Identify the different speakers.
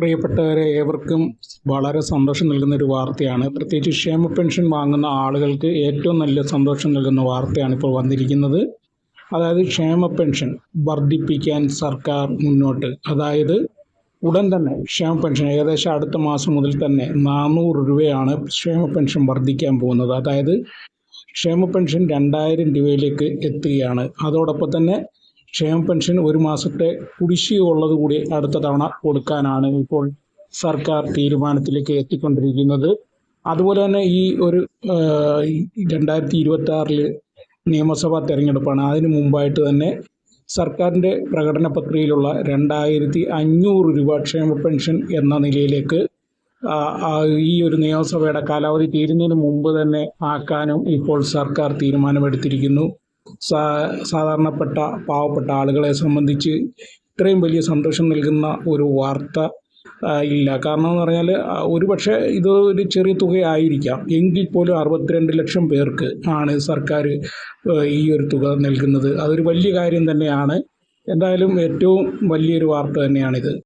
Speaker 1: പ്രിയപ്പെട്ടവരെ ഏവർക്കും വളരെ സന്തോഷം നൽകുന്ന ഒരു വാർത്തയാണ്. പ്രത്യേകിച്ച് ക്ഷേമ പെൻഷൻ വാങ്ങുന്ന ആളുകൾക്ക് ഏറ്റവും നല്ല സന്തോഷം നൽകുന്ന വാർത്തയാണ് ഇപ്പോൾ വന്നിരിക്കുന്നത്. അതായത് ക്ഷേമ പെൻഷൻ വർദ്ധിപ്പിക്കാൻ സർക്കാർ മുന്നോട്ട്. അതായത് ഉടൻ തന്നെ ക്ഷേമ പെൻഷൻ ഏകദേശം അടുത്ത മാസം മുതൽ തന്നെ നാനൂറ് രൂപയാണ് ക്ഷേമ പെൻഷൻ വർദ്ധിക്കാൻ പോകുന്നത്. അതായത് ക്ഷേമ പെൻഷൻ രണ്ടായിരം രൂപയിലേക്ക് എത്തുകയാണ്. അതോടൊപ്പം തന്നെ ക്ഷേമ പെൻഷൻ ഒരു മാസത്തെ കുടിശ്ശിക ഉള്ളതുകൂടി അടുത്ത തവണ കൊടുക്കാനാണ് ഇപ്പോൾ സർക്കാർ തീരുമാനത്തിലേക്ക് എത്തിക്കൊണ്ടിരിക്കുന്നത്. അതുപോലെ തന്നെ ഈ ഒരു രണ്ടായിരത്തി ഇരുപത്തി ആറിൽ നിയമസഭാ തെരഞ്ഞെടുപ്പാണ്. അതിന് മുമ്പായിട്ട് തന്നെ സർക്കാരിന്റെ പ്രകടന പത്രികയിലുള്ള രണ്ടായിരത്തി അഞ്ഞൂറ് രൂപ ക്ഷേമ പെൻഷൻ എന്ന നിലയിലേക്ക് ഈ ഒരു നിയമസഭയുടെ കാലാവധി തീരുന്നതിന് മുമ്പ് തന്നെ ആക്കാനും ഇപ്പോൾ സർക്കാർ തീരുമാനമെടുത്തിരിക്കുന്നു. സാധാരണപ്പെട്ട പാവപ്പെട്ട ആളുകളെ സംബന്ധിച്ച് ഇത്രയും വലിയ സന്തോഷം നൽകുന്ന ഒരു വാർത്ത ഇല്ല. കാരണം എന്ന് പറഞ്ഞാൽ ഒരു പക്ഷേ ഇത് ഒരു ചെറിയ തുകയായിരിക്കാം. എങ്കിൽ പോലും അറുപത്തിരണ്ട് ലക്ഷം പേർക്ക് ആണ് സർക്കാർ ഈ ഒരു തുക നൽകുന്നത്. അതൊരു വലിയ കാര്യം തന്നെയാണ്. എന്തായാലും ഏറ്റവും വലിയൊരു വാർത്ത തന്നെയാണിത്.